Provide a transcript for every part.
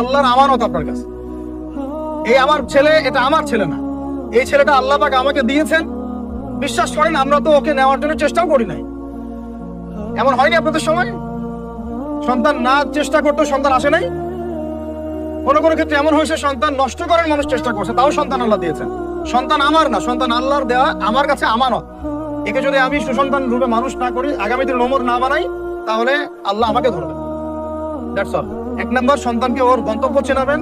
আল্লাহর আমানত আপনার কাছে। এই আমার ছেলে, এটা আমার ছেলে না। এই ছেলেটা আল্লাহ পাক আমাকে দিয়েছেন। বিশ্বাস করেন, আমরা তো ওকে নেওয়ার জন্য চেষ্টাও করি নাই। এমন হয়নি আপনাদের সময়? সন্তান না চেষ্টা করতে, সন্তান আসে নাই। কোনো কোনো ক্ষেত্রে এমন হয়েছে, সন্তান নষ্ট করার মানুষ চেষ্টা করছে, তাও সন্তান আল্লাহ দিয়েছেন। সন্তান আমার না, সন্তান আল্লাহর দেওয়া আমার কাছে আমানত। একে যদি আমি সুসন্তান রূপে মানুষ না করি, আগামী দিন নোমর না বানাই, তাহলে আল্লাহ আমাকে ধরবে দ্যাটস অল এক নম্বর সন্তানকে ওর গন্তব্য চেনাবেন,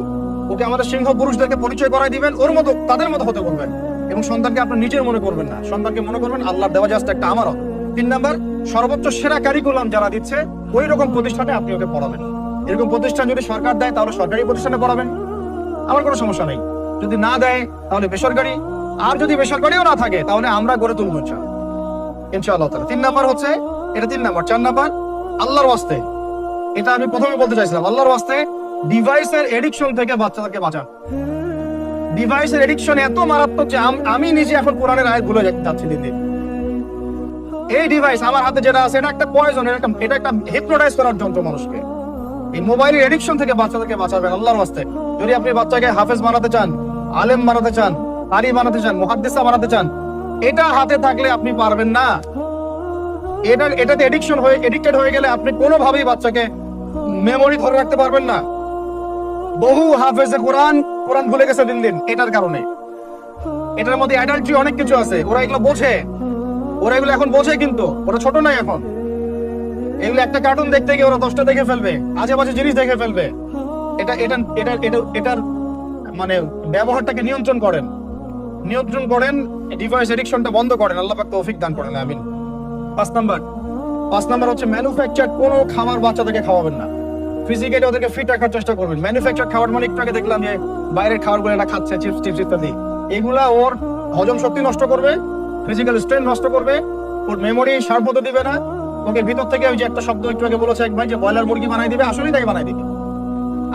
ওকে আমাদের সিংহ পুরুষদেরকে পরিচয় করাই দিবেন, ওর মতো, তাদের মতো হতে বলবেন। এবং সন্তানকে আপনি নিজের মনে করবেন না। সন্তানকে মনে করবেন আল্লাহর দেওয়া জাস্ট একটা আমারও তিন নম্বর, সর্বোচ্চ সেরা কারিকুলাম যারা দিচ্ছে, ওই রকম প্রতিষ্ঠানে আপনি ওকে পড়াবেন। এরকম প্রতিষ্ঠান যদি সরকার দেয়, তাহলে সরকারি প্রতিষ্ঠানে পড়াবেন। আমার কোনো সমস্যা নেই। যদি না দেয়, তাহলে বেসরকারি। আর যদি বেসরকারিও না থাকে, তাহলে আমরা গড়ে তুলবো ইনশাআল্লাহ। তিন নাম্বার হচ্ছে, এটা তিন নাম্বার। চার নাম্বার, আল্লাহর ওয়াস্তে এটা আমি প্রথমে বলতে চাইছিলাম। আল্লাহর ওয়াস্তে ডিভাইসের এডিকশন থেকে বাচ্চাদেরকে বাঁচান। ডিভাইসের এডিকশন এত মারাত্মক যে আমি নিজে এখন কোরআনের আয়াত ভুলে যাচ্ছি দিন দিন। এই ডিভাইস আমার হাতে যেটা আছে, এটা একটা পয়জন এটা একটা এটা একটা হিপনোটাইজ করার যন্ত্র মানুষকে। এই মোবাইলের এডিকশন থেকে বাচ্চাদেরকে বাঁচাবেন আল্লাহর ওয়াস্তে। যদি আপনি বাচ্চাকে হাফেজ বানাতে চান, আলেম বানাতে চান আরি বানাতে চান, মুহাদ্দিসা বানাতে চান, এটা হাতে থাকলে আপনি পারবেন না। এটা এটাতে এডিকশন হয়ে এডিক্টেড হয়ে গেলে আপনি কোনোভাবেই বাচ্চাকে মেমোরি ধরে রাখতে পারবেন না। বহু হাফেজে কোরআন কোরআন ভুলে গেছে দিন দিন, এটার কারণে। এটার মধ্যে অ্যাডাল্ট্রি অনেক কিছু আছে, ওরা এগুলো বোঝে। ওরা এগুলো এখন বোঝে কিন্তু, ওরা ছোট নাই এখন। এগুলো একটা কার্টুন দেখতে গিয়ে ওরা দশটা দেখে ফেলবে বাজে জিনিস দেখে ফেলবে। এটা এটা এটা এটা, এটার মানে ব্যবহারটাকে নিয়ন্ত্রণ করেন। নিয়ন্ত্রণ করেন ডিভাইস এডিকশনটা বন্ধ করেন, আল্লাহ পাক তৌফিক দান করেন, আমিন। পাঁচ নাম্বার। পাঁচ নাম্বার হচ্ছে ম্যানুফ্যাকচার কোনো খাবার বাচ্চাদেরকে খাওয়াবেন না। ফিজিক্যালি ওদেরকে ফিট রাখার চেষ্টা করবেন। ম্যানুফ্যাকচার খাবার মানে একটু আগে দেখলাম যে, বাইরের খাচ্ছে চিপস টিপস ইত্যাদি। এগুলা ওর হজম শক্তি নষ্ট করবে ফিজিক্যাল স্ট্রেন নষ্ট করবে, ওর মেমোরি দিবে না। ওকে ভিতর থেকে ওই যে একটা শব্দ একটু আগে বলেছে এক ভাই যে, ব্রয়লার মুরগি বানাই দিবে, আসলেই তাই বানাই দিবে।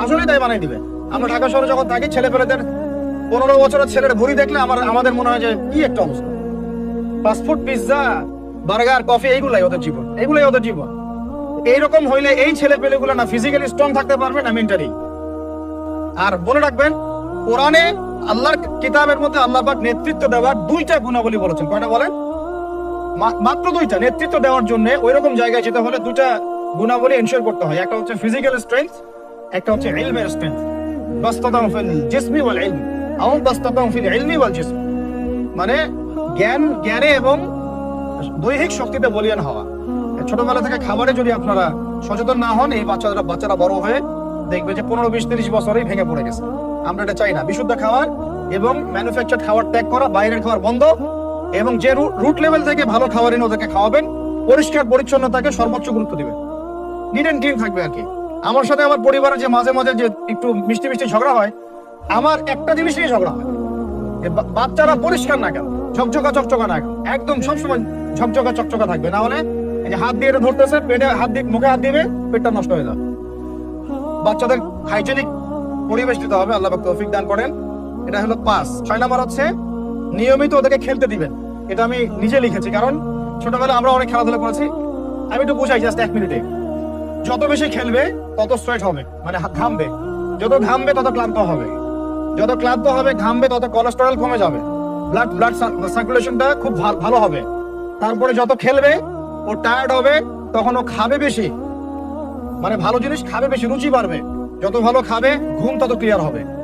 আসলেই তাই বানাই দিবে। আমরা ঢাকা শহরে যখন থাকি ছেলে পেলেদের পনেরো বছরের ছেলের ভুড়ি দেখলে আমার আমাদের মনে হয় যে, কি একটা অবস্থা। ফাস্টফুড পিৎজা বার্গার কফি এইগুলাই ওদের জীবন। এইগুলাই ওদের জীবন। এইরকম হইলে এই ছেলে পেলেগুলো না ফিজিক্যালি স্ট্রং থাকতে পারবে না মেন্টালি আর মনে রাখবেন, কোরআনে আল্লাহর কিতাবের মধ্যে আল্লাহ পাক নেতৃত্ব দেওয়ার দুইটা গুণাবলী বলেছেন। কয়টা বলেন? মাত্র দুইটা। নেতৃত্ব দেওয়ার জন্য ওই রকম জায়গায় যেতে হলে দুইটা গুণাবলী এনশিওর করতে হয়। একটা হচ্ছে ফিজিক্যাল স্ট্রেংথ একটা হচ্ছে ইলমের স্ট্রেংথ বাস্তাতাম ফিল জিসমি ওয়াল ইলম। আও বাস্তাতাম ফিল ইলমি ওয়াল জিসম। মানে জ্ঞান, জ্ঞানে এবং দৈহিক শক্তিতে বলিয়ান হওয়া। ছোটবেলা থেকে খাবারে যদি আপনারা সচেতন না হন, এই বাচ্চারা বাচ্চারা বড় হয়ে দেখবে যে পনেরো বিশ তিরিশ বছরেই ভেঙে পড়ে গেছে। আমরা এটা চাই না। বিশুদ্ধ খাবার এবং ম্যানুফ্যাকচার খাবার ত্যাগ করা, বাইরের খাবার বন্ধ এবং যে রুট লেভেল থেকে ভালো খাবার এনে ওদেরকে খাওয়াবেন, পরিষ্কার পরিচ্ছন্নতাকে সর্বোচ্চ গুরুত্ব দিবেন। নিট অ্যান্ড ক্লিন থাকবে আর কি। আমার সাথে আমার পরিবারে যে মাঝে মাঝে যে একটু মিষ্টি মিষ্টি ঝগড়া হয়, আমার একটা জিনিস নিয়ে ঝগড়া হয়। বাচ্চারা পরিষ্কার না কেন? ঝকঝকা চকচকা না কেন? একদম সবসময় ঝকঝকা চকচকা থাকবে। না হলে হাত দিয়ে এটা ধরতেছে, পেটে হাত দিয়ে মুখে হাত দিবে, পেটটা নষ্ট হয়ে যাবে। বাচ্চাদের হাইজেনিক পরিবেশ দিতে হবে, আল্লাহ তৌফিক দান করেন। এটা হলো পাঁচ। ছয় হচ্ছে, নিয়মিত ওদেরকে খেলতে দিবেন। এটা আমি নিজে লিখেছি, কারণ ছোটবেলায় আমরা অনেক খেলাধুলা করেছি। আমি একটু জাস্ট এক মিনিটে। যত বেশি খেলবে, তত স্ট্রেট হবে মানে ঘামবে। যত ঘামবে, তত ক্লান্ত হবে। যত ক্লান্ত হবে, ঘামবে, তত কোলেস্টেরল কমে যাবে। ব্লাড ব্লাড সার্কুলেশনটা খুব ভালো হবে। তারপরে যত খেলবে ও টায়ার্ড হবে, তখন ও খাবে বেশি। মানে ভালো জিনিস খাবে বেশি, রুচি বাড়বে। যত ভালো খাবে, ঘুম তত ক্লিয়ার হবে।